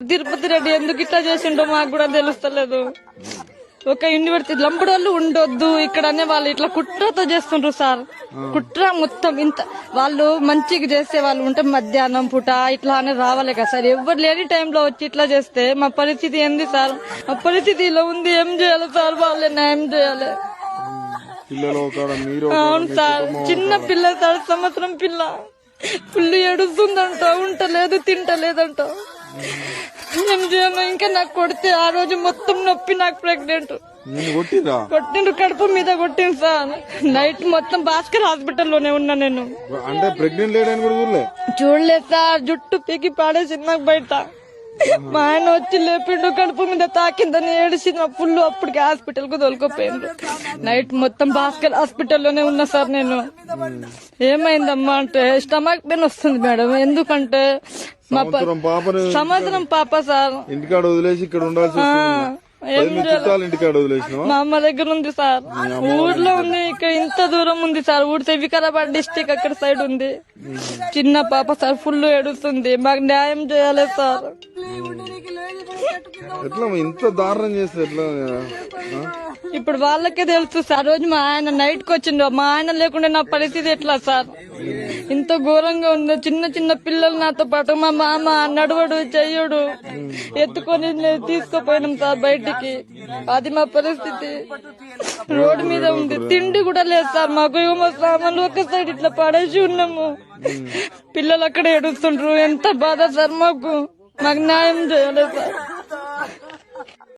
తిరుపతి రెడ్డి ఎందుకు ఇట్లా చేసిండో మాకు కూడా తెలుస్తలేదు. ఒక యూనివర్సిటీ లంబడోళ్ళు ఉండొద్దు ఇక్కడ అనే వాళ్ళు ఇట్లా కుట్రతో చేస్తుండ్రు సార్. కుట్ర మొత్తం ఇంత వాళ్ళు మంచిగా చేసే వాళ్ళు ఉంటే మధ్యాహ్నం పూట ఇట్లా అని రావాలి కదా సార్. ఎవరు లేని టైంలో వచ్చి ఇట్లా చేస్తే మా పరిస్థితి ఏంది సార్? మా పరిస్థితి ఇలా ఉంది ఏం చేయాలి సార్? వాళ్ళే న్యాయం చేయాలి? అవును సార్. చిన్న పిల్ల సార్ సంవత్సరం పిల్ల. పుల్లు ఏడుస్తుందంట ఉంటలేదు తింటలేదంట. చేయను ఇంకా నాకు కొడితే ఆ రోజు మొత్తం నొప్పి నాకు ప్రెగ్నెంట్ కొట్టిరా కొట్టిండ్రు? కడుపు మీద కొట్టింది సార్. నైట్ మొత్తం భాస్కర్ హాస్పిటల్లోనే ఉన్నా నేను. అంటే ప్రెగ్నెంట్ లేడని కూడా చూడలే? చూడలేదు సార్ జుట్టు పీకి పాడేసింది నాకు బయట. మా ఆయన వచ్చి లేపిండు కడుపు మీద తాకిందని ఏడిసి నా ఫుల్ అప్పటికి హాస్పిటల్కు తోలుకోపోయిండ్రు నైట్ మొత్తం భాస్కర్ హాస్పిటల్లోనే ఉన్నా సార్ నేను. ఏమైందమ్మా అంటే స్టమక్ పెయిన్ వస్తుంది మేడం. ఎందుకంటే మా సంవత్సరం పాప సార్. ఇంటికాడ వదిలేసి ఇక్కడ ఉండాల్సి మీ మా అమ్మ దగ్గర ఉంది సార్. ఊర్లో ఉంది ఇక్కడ ఇంత దూరం ఉంది సార్. ఊరితే వికారాబాద్ డిస్టిక్ అక్కడ సైడ్ ఉంది. చిన్న పాప సార్ ఫుల్ ఏడుస్తుంది. మాకు న్యాయం చేయాలి సార్. ఎట్లా ఇంత దారుణం చేస్తే ఎట్లా? ఇప్పుడు వాళ్ళకే తెలుసు సార్ రోజు మా ఆయన నైట్కి వచ్చిండు. మా ఆయన లేకుండా నా పరిస్థితి ఎట్లా సార్? ఇంత ఘోరంగా ఉందో. చిన్న చిన్న పిల్లలు నాతో పాటు మా మామ నడవడు చెయ్యడు. ఎత్తుకొని నేను తీసుకుపోయినాం సార్ బయటికి. అది మా పరిస్థితి. రోడ్డు మీద ఉంది. తిండి కూడా లేదు సార్ మాకు. మా సామాన్లు ఒక సైడ్ ఇట్లా పడేసి ఉన్నాము. పిల్లలు అక్కడ ఏడుస్తుండ్రు. ఎంత బాధ సార్ మాకు. మాకు న్యాయం చేయాలి సార్